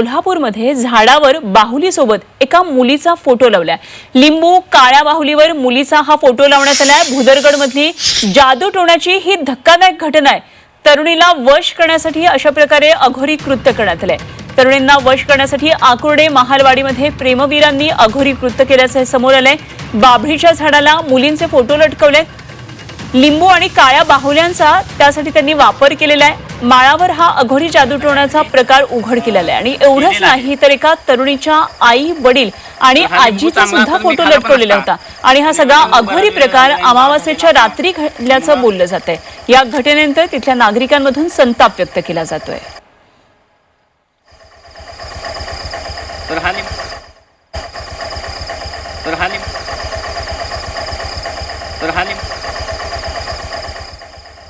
कोल्हापूरमध्ये झाडावर बाहुलीसोबत एका मुलीचा फोटो लावलाय. लिंबू काळ्या बाहुलीवर मुलीचा हा फोटो लावण्यात आलाय. भुदरगडमधली जादू टोण्याची ही धक्कादायक घटना आहे. तरुणीला वश करण्यासाठी अशा प्रकारे अघोरी कृत्य करण्यात आलंय. तरुणींना वश करण्यासाठी आकुर्डे महालवाडीमध्ये प्रेमवीरांनी अघोरी कृत्य केल्याचं समोर आलंय. बाभळीच्या झाडाला मुलींचे फोटो लटकवलेत. लिंबू आणि काळ्या बाहुल्यांचा त्यासाठी त्यांनी वापर केलेला आहे. माळावर हा अघोरी जादू टोण्याचा प्रकार उघड केलेला आहे. आणि एवढंच नाही तर एका तरुणीच्या आई वडील आणि आजीचा सुद्धा फोटो लटकवलेला होता. आणि हा सगळा अघोरी प्रकार अमावास्येच्या रात्री घडल्याचं बोललं जात आहे या घटनेनंतर तिथल्या नागरिकांमधून संताप व्यक्त केला जातोय. तर हा लिंब तर हा लिंब तर हा लिंब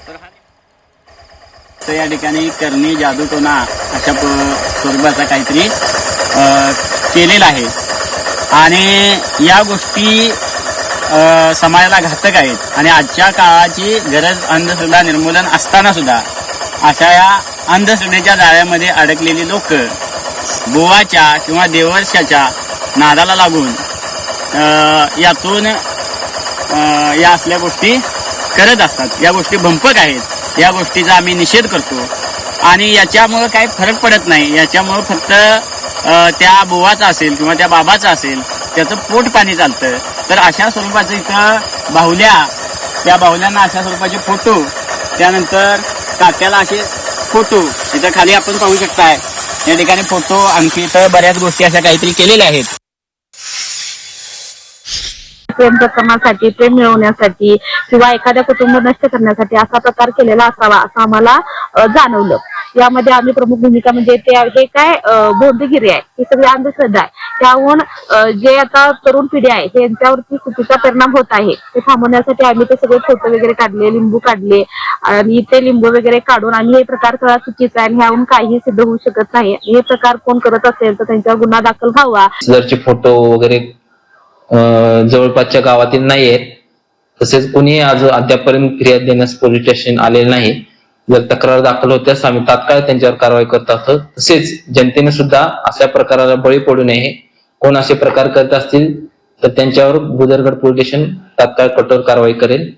तर हा लिंब तर या ठिकाणी करणी जादूटोना अशा स्वरूपाचा काहीतरी केलेला आहे. आणि या गोष्टी समाजाला घातक आहेत. आणि आजच्या काळाची गरज अंधश्रद्धा निर्मूलन असताना सुद्धा अशा या अंधश्रद्धेच्या जाळ्यामध्ये अडकलेली लोक गोवाच्या किंवा देवर्षाच्या नादाला लागून यातून या असल्या गोष्टी करत असतात. या गोष्टी भंपक आहेत. या गोष्टीचा आम्ही निषेध करतो. आणि याच्यामुळं काही फरक पडत नाही. याच्यामुळं फक्त त्या बोवाचा असेल किंवा त्या बाबाचा असेल त्याचं पोट पाणी चालतं. तर अशा स्वरूपाचं इथं बाहुल्या त्या बाहुल्यांना अशा स्वरूपाचे फोटो त्यानंतर काट्याला असे फोटो इथं खाली आपण पाहू शकताय. या ठिकाणी फोटो आणखी इथं बऱ्याच गोष्टी अशा काहीतरी केलेल्या आहेत. प्रेम प्रकरणासाठी प्रेम मिळवण्यासाठी किंवा एखाद्या कुटुंब नष्ट करण्यासाठी असा प्रकार केलेला असावा असं आम्हाला जाणवलं. यामध्ये आम्ही प्रमुख भूमिका म्हणजे ते हे काय अ, बौद्धगिरी आहे ही सगळी अंधश्रद्धा आहे. त्याहून जे आता तरुण पिढी आहे त्यांच्यावरती चुकीचा परिणाम होत आहे ते थांबवण्यासाठी आम्ही ते सगळे फोटो वगैरे काढले लिंबू काढले आणि ते लिंबू वगैरे काढून आणि हे प्रकार सगळा चुकीचा आहे आणि ह्याहून काही सिद्ध होऊ शकत नाही. हे प्रकार कोण करत असेल तर त्यांच्यावर गुन्हा दाखल व्हावा. फोटो वगैरे जवळपासच्या गावातील नाही आहेत तसेच कुणीही आज अद्यापर्यंत फिर्याद देण्यास पोलीस स्टेशन आलेले नाही. जर तक्रार दाखल होत्यास आम्ही तात्काळ त्यांच्यावर कारवाई करत आहोत. तसेच जनतेने सुद्धा अशा प्रकाराला बळी पडू नये. कोण असे प्रकार करत असतील तर त्यांच्यावर बुदरगड पोलीस स्टेशन तात्काळ कठोर कारवाई करेल.